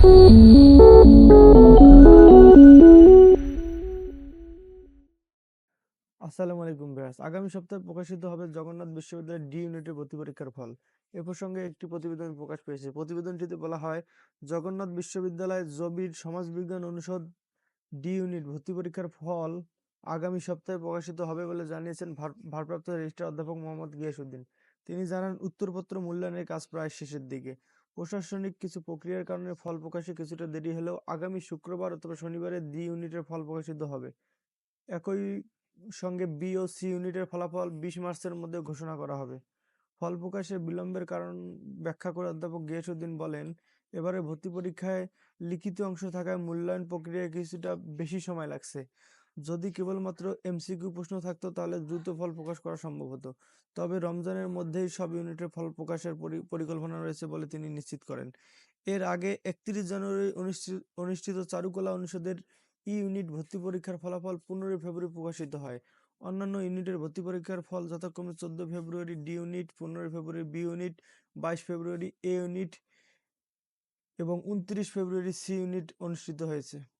আসসালামু আলাইকুম ব্যাস আগামী সপ্তাহে প্রকাশিত হবে জগন্নাথ বিশ্ববিদ্যালয়ের ডি ইউনিটের ভর্তি পরীক্ষার ফল। এ প্রসঙ্গে একটি প্রতিবেদন প্রকাশ পেয়েছে। প্রতিবেদনটিতে বলা হয়, জগন্নাথ বিশ্ববিদ্যালয় জবির সমাজবিজ্ঞান অনুষদ ডি ইউনিট ভর্তি পরীক্ষার ফল আগামী সপ্তাহে প্রকাশিত হবে বলে জানিয়েছেন ভারপ্রাপ্ত রেজিস্ট্রার অধ্যাপক মোহাম্মদ গিয়াসুদ্দিন তিনি জানান, উত্তরপত্র মূল্যায়নের কাজ প্রায় শেষের দিকে। প্রশাসনিক কিছু প্রক্রিয়ার কারণে ফল প্রকাশে কিছুটা দেরি হলেও আগামী শুক্রবার অথবা শনিবারে ডি ইউনিটের ফল প্রকাশিত হবে। একই সঙ্গে বি ও সি ইউনিটের ফলাফল বিশ মার্চের মধ্যে ঘোষণা করা হবে। ফল প্রকাশে বিলম্বের কারণ ব্যাখ্যা করে অধ্যাপক গিয়াসউদ্দিন বলেন, এবারে ভর্তি পরীক্ষায় লিখিত অংশ থাকায় মূল্যায়ন প্রক্রিয়ায় কিছুটা বেশি সময় লাগছে। যদি কেবলমাত্র এমসিকিউ প্রশ্ন থাকতো, তাহলে দ্রুত ফল প্রকাশ করা সম্ভব হতো। তবে রমজানের মধ্যেই সব ইউনিটের ফল প্রকাশের পরি- পরিকল্পনা রয়েছে বলে তিনি নিশ্চিত করেন। এর আগে একত্রিশ জানুয়ারি অনুষ্ঠিত চারুকলা অনুষদের ই ইউনিট ভর্তি পরীক্ষার ফলাফল পনেরোই ফেব্রুয়ারি প্রকাশিত হয়। অন্যান্য ইউনিটের ভর্তি পরীক্ষার ফল যথাক্রমে চোদ্দ ফেব্রুয়ারি ডি ইউনিট পনেরোই ফেব্রুয়ারি বি ইউনিট বাইশ ফেব্রুয়ারি এ ইউনিট এবং উনত্রিশ ফেব্রুয়ারি সি ইউনিট অনুষ্ঠিত হয়েছে।